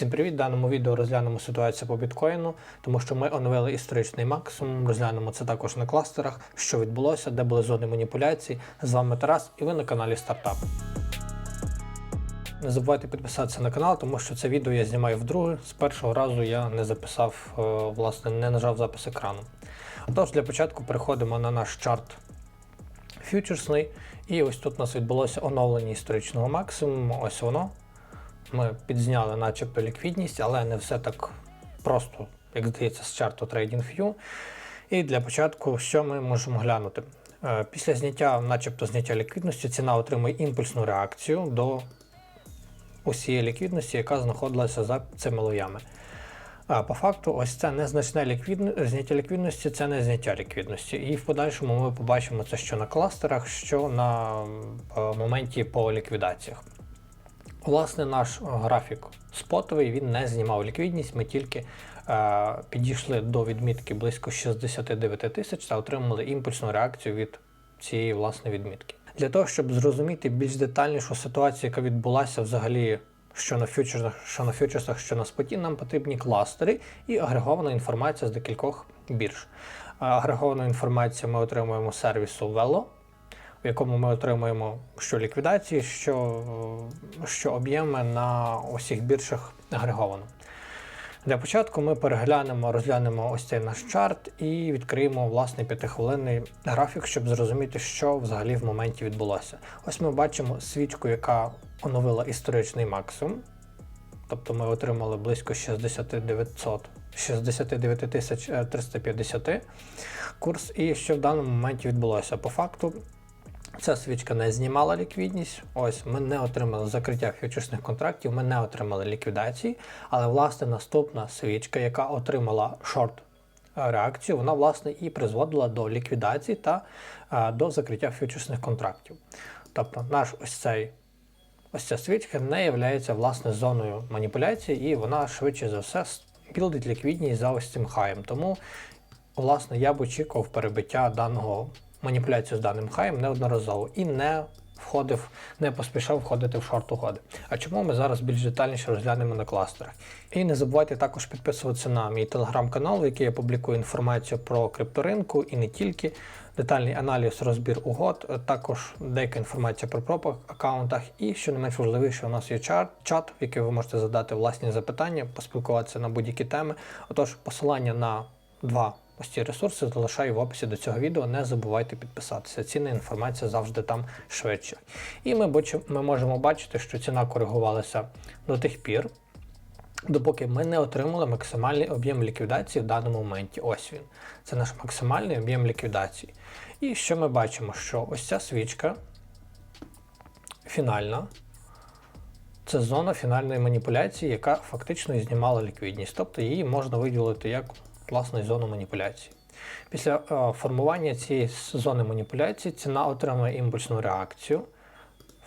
Всім привіт! В даному відео розглянемо ситуацію по біткоїну, тому що ми оновили історичний максимум, розглянемо це також на кластерах, що відбулося, де були зони маніпуляцій. З вами Тарас і ви на каналі Стартап. Не забувайте підписатися на канал, тому що це відео я знімаю вдруге. З першого разу я не записав, е, власне, не нажав запис екрану. Отож, для початку переходимо на наш чарт фьючерсний. І ось тут у нас відбулося оновлення історичного максимуму. Ось воно. Ми підзняли начебто ліквідність, але не все так просто, як здається, з чарту TradingView. І для початку, що ми можемо глянути? Е, Після зняття, начебто зняття ліквідності, ціна отримує імпульсну реакцію до усієї ліквідності, яка знаходилася за цими лоями. А по факту, ось це незначне ліквідно... зняття ліквідності, це не зняття ліквідності. І в подальшому ми побачимо це що на кластерах, що на е, моменті по ліквідаціях. Власне, наш графік спотовий він не знімав ліквідність. Ми тільки е, підійшли до відмітки близько 69 тисяч та отримали імпульсну реакцію від цієї власне відмітки. Для того, щоб зрозуміти більш детальнішу ситуацію, яка відбулася взагалі. Що на фьючерсах, що на фьючерсах, що на споті, нам потрібні кластери і агрегована інформація з декількох бірж. А Агреговану інформацію ми отримуємо сервісу Velo, в якому ми отримуємо що ліквідації, що, е, що об'єми на усіх біржах агреговано. Для початку ми переглянемо, розглянемо ось цей наш чарт і відкриємо власний п'ятихвилинний графік, щоб зрозуміти, що взагалі в моменті відбулося. Ось ми бачимо свічку, яка оновила історичний максимум. Тобто ми отримали близько 6900, 69 е, 350 курс. І що в даному моменті відбулося? По факту Ця свічка не знімала ліквідність. Ось ми не отримали закриття фьючерсних контрактів, ми не отримали ліквідації. Але власне наступна свічка, яка отримала шорт реакцію, вона власне і призводила до ліквідації та е, до закриття фьючерсних контрактів. Тобто наш ось цей. Ось ця свічка не є власне зоною маніпуляції, і вона швидше за все білдить ліквідність за ось цим хаєм. Тому, власне, я б очікував перебиття даного маніпуляцію з даним хаєм неодноразово і не входив, не поспішав входити в шорт угоди. А чому ми зараз більш детальніше розглянемо на кластерах? І не забувайте також підписуватися на мій телеграм-канал, в який я публікую інформацію про крипторинку і не тільки. Детальний аналіз, розбір угод, також деяка інформація про пропах аккаунтах. І що не менш важливіше, у нас є чат, чат, в який ви можете задати власні запитання, поспілкуватися на будь-які теми. Отож, посилання на два Ось ці ресурси залишаю в описі до цього відео. Не забувайте підписатися. Цінна інформація завжди там швидше. І ми, ми можемо бачити, що ціна коригувалася до тих пір, допоки ми не отримали максимальний об'єм ліквідації в даному моменті. Ось він. Це наш максимальний об'єм ліквідації. І що ми бачимо? Що ось ця свічка фінальна. Це зона фінальної маніпуляції, яка фактично знімала ліквідність. Тобто її можна виділити як власне зони маніпуляції. Після е, формування цієї зони маніпуляції ціна отримує імпульсну реакцію.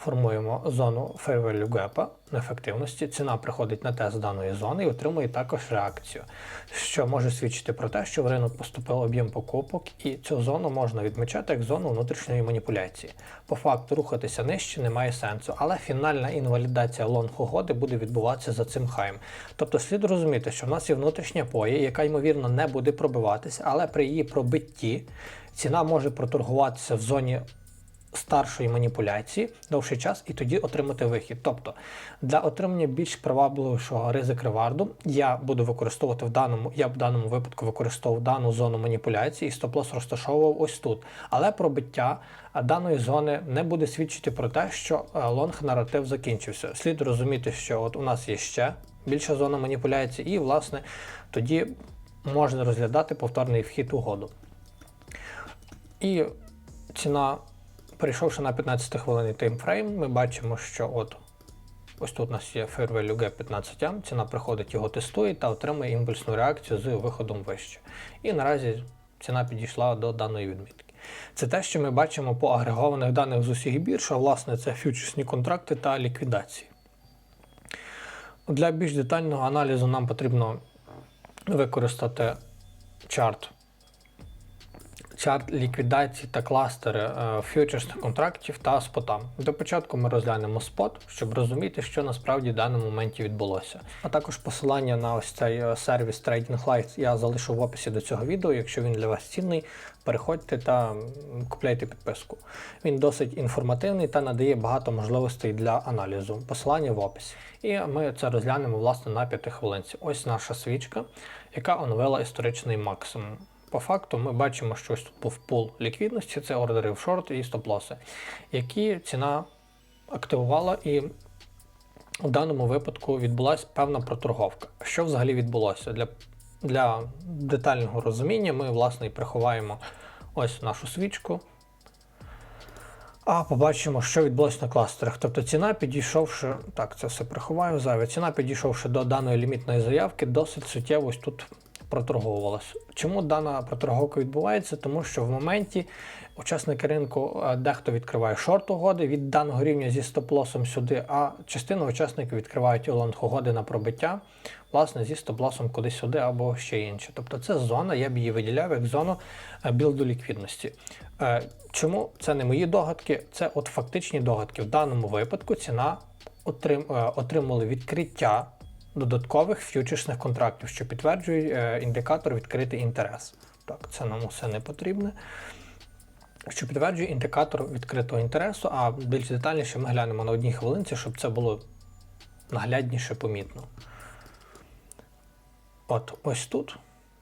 Формуємо зону Fair Value Gap ефективності. Ціна приходить на тест даної зони і отримує також реакцію, що може свідчити про те, що в ринок поступив об'єм покупок, і цю зону можна відмічати як зону внутрішньої маніпуляції. По факту рухатися нижче немає сенсу, але фінальна інвалідація лонг угоди буде відбуватися за цим хаєм. Тобто слід розуміти, що в нас є внутрішня поя, яка ймовірно не буде пробиватися, але при її пробитті ціна може проторгуватися в зоні старшої маніпуляції довший час і тоді отримати вихід. Тобто для отримання більш привабливішого ризик реварду я буду використовувати в даному, я в даному випадку використовував дану зону маніпуляції і стоп-лос розташовував ось тут. Але пробиття даної зони не буде свідчити про те, що лонг наратив закінчився. Слід розуміти, що от у нас є ще більша зона маніпуляції, і, власне, тоді можна розглядати повторний вхід угоду. І ціна Перейшовши на 15 хвилинний таймфрейм, ми бачимо, що от ось тут у нас є Fair Value Gap 15 ам, ціна приходить, його тестує та отримує імпульсну реакцію з виходом вище. І наразі ціна підійшла до даної відмітки. Це те, що ми бачимо по агрегованих даних з усіх бірж, а власне це фьючерсні контракти та ліквідації. Для більш детального аналізу нам потрібно використати чарт чарт ліквідації та кластери е, фьючерсних контрактів та спота. До початку ми розглянемо спот, щоб розуміти, що насправді в даному моменті відбулося. А також посилання на ось цей е, сервіс Trading Lights я залишу в описі до цього відео. Якщо він для вас цінний, переходьте та купляйте підписку. Він досить інформативний та надає багато можливостей для аналізу. Посилання в описі. І ми це розглянемо власне на 5 хвилинці. Ось наша свічка, яка оновила історичний максимум. По факту ми бачимо, що ось тут був пул ліквідності, це ордери в шорт і стоп-лоси, які ціна активувала і у даному випадку відбулася певна проторговка. Що взагалі відбулося? Для, для детального розуміння ми, власне, і приховаємо ось нашу свічку. А побачимо, що відбулося на кластерах. Тобто ціна, підійшовши, так, це все приховаю зайве, ціна, підійшовши до даної лімітної заявки, досить суттєво ось тут проторговувалась. Чому дана проторговка відбувається? Тому що в моменті учасники ринку е, дехто відкриває шорт угоди від даного рівня зі стоп-лосом сюди, а частина учасників відкривають лонг угоди на пробиття, власне, зі стоп-лосом кудись сюди або ще інше. Тобто це зона, я б її виділяв як зону е, білду ліквідності. Е, Чому це не мої догадки? Це от фактичні догадки. В даному випадку ціна отрим, отримали відкриття додаткових ф'ючерсних контрактів, що підтверджують е, індикатор відкритий інтерес. Так, це нам усе не потрібне. Що підтверджує індикатор відкритого інтересу, а більш детальніше ми глянемо на одній хвилинці, щоб це було наглядніше помітно. От ось тут,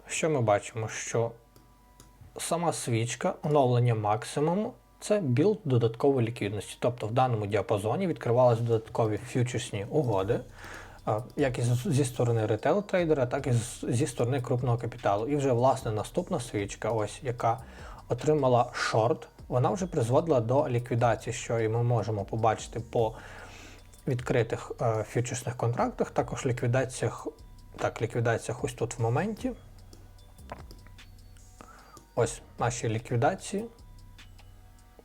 що ми бачимо, що сама свічка оновлення максимуму це білд додаткової ліквідності. Тобто в даному діапазоні відкривалися додаткові фьючерсні угоди, як і зі сторони ретейл трейдера, так і зі сторони крупного капіталу. І вже власне наступна свічка, ось яка отримала шорт, вона вже призводила до ліквідації, що і ми можемо побачити по відкритих е, фьючерсних контрактах, також ліквідаціях, так, ліквідаціях ось тут в моменті. Ось наші ліквідації.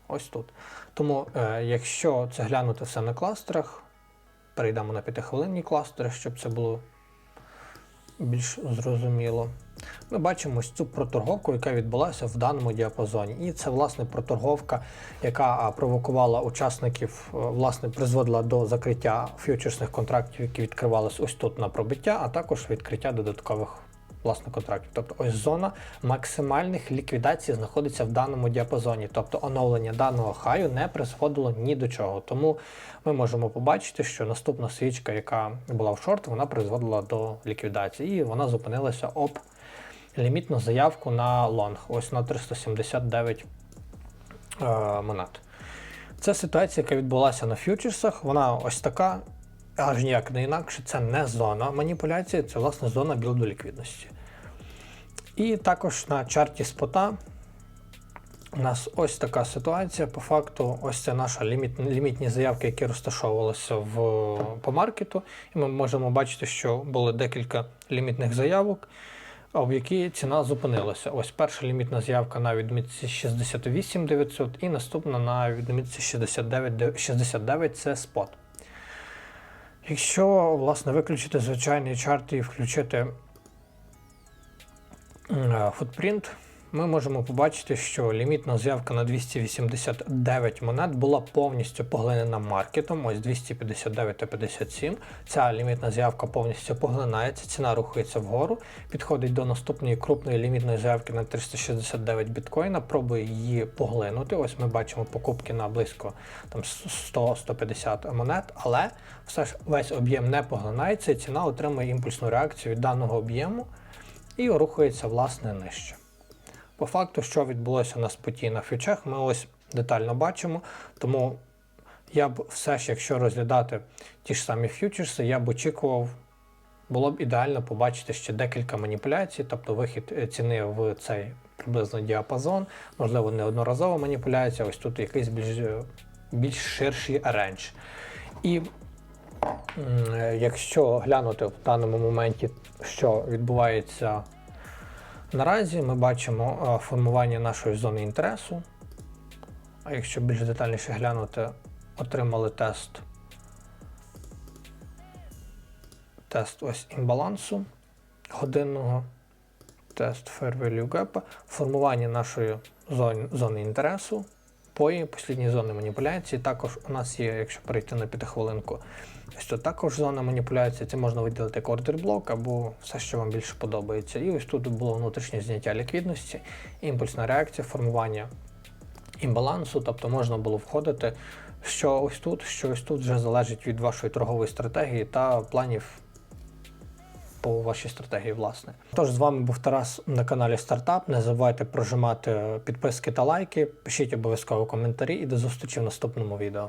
Ось тут. Тому, е, якщо це глянути все на кластерах, перейдемо на п'ятихвилинні кластери, щоб це було більш зрозуміло. Ми бачимо ось цю проторговку, яка відбулася в даному діапазоні. І це, власне, проторговка, яка провокувала учасників, е, власне, призводила до закриття ф'ючерсних контрактів, які відкривались ось тут на пробиття, а також відкриття додаткових власне контрактів. Тобто ось зона максимальних ліквідацій знаходиться в даному діапазоні. Тобто оновлення даного хаю не призводило ні до чого. Тому ми можемо побачити, що наступна свічка, яка була в шорт, вона призводила до ліквідації. І вона зупинилася об лімітну заявку на лонг, ось на 379 е, монет. Це ситуація, яка відбулася на фьючерсах. Вона ось така, аж ніяк не інакше. Це не зона маніпуляції, це власне зона білду ліквідності. І також на чарті спота у нас ось така ситуація. По факту, ось це наша ліміт, лімітні заявки, які розташовувалися в, по маркету. І ми можемо бачити, що було декілька лімітних заявок, в які ціна зупинилася. Ось перша лімітна заявка на відмітці 68 900 і наступна на відмітці 69, 69 це спот. Якщо власне виключити звичайний чарт і включити е, футпринт, ми можемо побачити, що лімітна заявка на 289 монет була повністю поглинена маркетом. Ось 259 та 57. Ця лімітна заявка повністю поглинається, ціна рухається вгору, підходить до наступної крупної лімітної заявки на 369 біткоїна, пробує її поглинути. Ось ми бачимо покупки на близько там 100-150 монет, але все ж весь об'єм не поглинається, і ціна отримує імпульсну реакцію від даного об'єму і рухається власне нижче. По факту, що відбулося на споті на фьючах, ми ось детально бачимо. Тому я б все ж, якщо розглядати ті ж самі фьючерси, я б очікував, було б ідеально побачити ще декілька маніпуляцій, тобто вихід е, ціни в цей приблизно діапазон, можливо, неодноразова маніпуляція, ось тут якийсь більш, е, більш ширший рендж. І якщо глянути в даному моменті, що відбувається Наразі ми бачимо е, формування нашої зони інтересу. А якщо більш детальніше глянути, отримали тест. Тест ось імбалансу годинного, тест Fair Value Gap, формування нашої зон, зони інтересу, пої, послідні зони маніпуляції. Також у нас є, якщо перейти на п'ятихвилинку, тут також зона маніпуляції. Це можна виділити як ордер блок або все, що вам більше подобається. І ось тут було внутрішнє зняття ліквідності, імпульсна реакція, формування імбалансу, тобто можна було входити, що ось тут, що ось тут вже залежить від вашої торгової стратегії та планів по вашій стратегії, власне. Тож з вами був Тарас на каналі Стартап. Не забувайте прожимати підписки та лайки, пишіть обов'язково коментарі і до зустрічі в наступному відео.